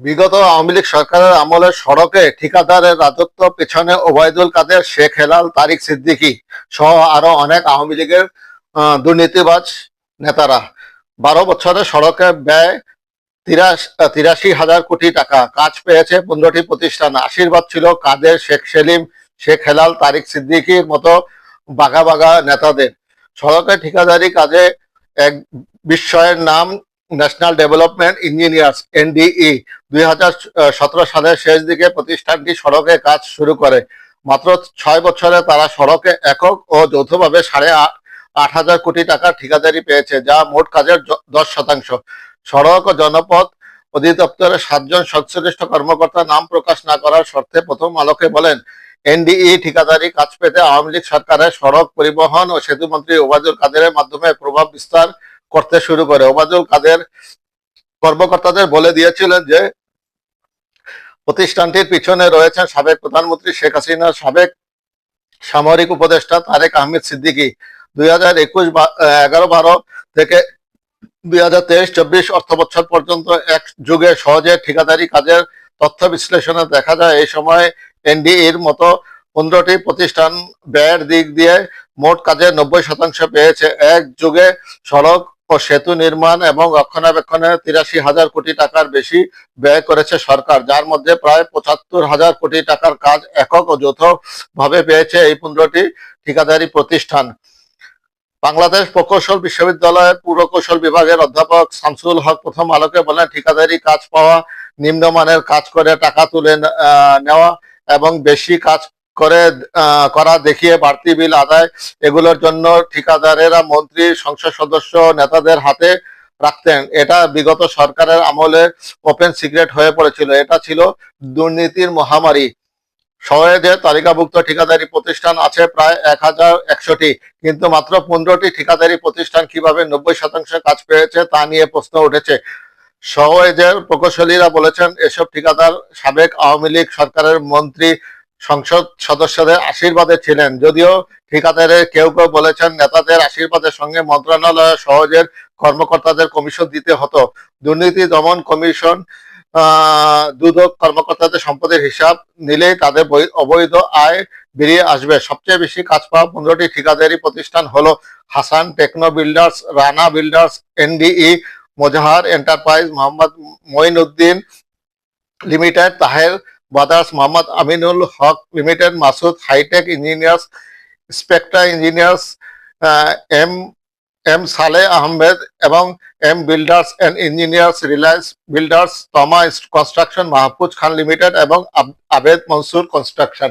বিগত আওয়ামী লীগ সরকারের আমলে সড়কে ঠিকাদারের রাজত্ব পেছনে ওবায়দুল কাদের, শেখ হেলাল, তারিক সিদ্দিকী সহ আরও অনেক আওয়ামী লীগের দুর্নীতিবাজ নেতারা। বারো বছরে সড়কে ব্যয় তিরাশ হাজার কোটি টাকা। কাজ পেয়েছে পনেরোটি প্রতিষ্ঠান। আশীর্বাদ ছিল কাদের, শেখ সেলিম, শেখ হেলাল, তারিক সিদ্দিকীর মতো বাঘা বাঘা নেতাদের। সড়কে ঠিকাদারি কাজে এক বিস্ময়ের নাম ন্যাশনাল ডেভেলপমেন্ট ইঞ্জিনিয়ার্স এনডিই দুই হাজার সতেরো সালের শেষ দিকে প্রতিষ্ঠানটি সড়কে কাজ শুরু করে। মাত্র ছয় বছরে তারা সড়কে একক ও যৌথভাবে সাড়ে আট হাজার কোটি টাকার ঠিকাদারি পেয়েছে, যা মোট কাজের দশ শতাংশ। সড়ক ও জনপথ অধিদপ্তরের সাতজন সংশ্লিষ্ট কর্মকর্তা নাম প্রকাশ না করার শর্তে প্রথম আলোকে বলেন এনডিই ঠিকাদারি কাজ পেতে আওয়ামী লীগ সরকারের সড়ক পরিবহন ও সেতু মন্ত্রী ওবায়দুল কাদেরের মাধ্যমে প্রভাব বিস্তার করতে শুরু করে। ওবায়দুল কাদের কর্মকর্তাদের বলে দিয়েছিলেন যে, প্রতিষ্ঠানটির পিছনে রয়েছেন সাবেক প্রধানমন্ত্রী শেখ হাসিনা সাবেক সামরিক উপদেষ্টা তারেক আহমেদ সিদ্দিকী। দুই হাজার একুশ এগারো বারো থেকে দুই হাজার তেইশ, চব্বিশ অর্থ বছর পর্যন্ত এক যুগে সহজে ঠিকাদারি কাজের তথ্য বিশ্লেষণে দেখা যায়, এই সময় এনডিইর মতো পনেরোটি প্রতিষ্ঠান ব্যয়ের দিক দিয়ে মোট কাজের নব্বই শতাংশ পেয়েছে। এক যুগে সড়ক ও সেতু নির্মাণ এবং রক্ষণাবেক্ষণে তিরাশি হাজার কোটি টাকার বেশি ব্যয় করেছে সরকার, যার মধ্যে প্রায় পঁচাত্তর হাজার কোটি টাকার কাজ একক ও যৌথ ভাবে পেয়েছে এই পনেরোটি ঠিকাদারি প্রতিষ্ঠান। বাংলাদেশ প্রকৌশল বিশ্ববিদ্যালয়ের পুরকৌশল বিভাগের অধ্যাপক শামসুল হক প্রথম আলোকে বলেন, ঠিকাদারি কাজ পাওয়া নিম্নমানের কাজ করে টাকা তুলে নেওয়া এবং বেশি কাজ করে করা, দেখিয়ে বাড়তি বিল আদায়, এগুলোর জন্য ঠিকাদারেরা, মন্ত্রী, সংসদ সদস্য, নেতাদের হাতে রাখতেন। এটা বিগত সরকারের আমলে ওপেন সিক্রেট হয়ে পড়েছিল। এটা ছিল দুর্নীতির মহামারী। শহরে তালিকাভুক্ত ঠিকাদারি প্রতিষ্ঠান আছে প্রায় এক হাজার একশোটি, কিন্তু মাত্র পনেরোটি ঠিকাদারি প্রতিষ্ঠান কীভাবে নব্বই শতাংশ কাজ পেয়েছে তা নিয়ে প্রশ্ন উঠেছে। সওয়েজের প্রকৌশলীরা বলেছেন, এসব ঠিকাদার সাবেক আওয়ামী লীগ সরকারের মন্ত্রী সংসদ সদস্যদের আশীর্বাদে ছিলেন। যদিও ঠিকাদারের কেউ কেউ বলেছেন, নেতাদের আশীর্বাদের সঙ্গে মন্ত্রণালয় সহজের কর্মকর্তাদের কমিশন দিতে হতো। দুর্নীতি দমন কমিশন দুদক কর্মকর্তাদের সম্পদের হিসাব নিলেই তাদের অবৈধ আয় বেরিয়ে আসবে। সবচেয়ে বেশি কাজ পাওয়া পনেরোটি ঠিকাদারি প্রতিষ্ঠান হলো Hasan Techno Builders, Rana Builders, NDE, Mozahar Enterprise, Mohammad Moinuddin Limited, Taher Brothers Mohammad Aminul Haque Limited Masud Hitech Engineers Spectra Engineers M M Saleh Ahmed এবং M Builders and Engineers Reliance Builders Tama Construction Mahfuz Khan Limited এবং আব- আবেদ Mansur construction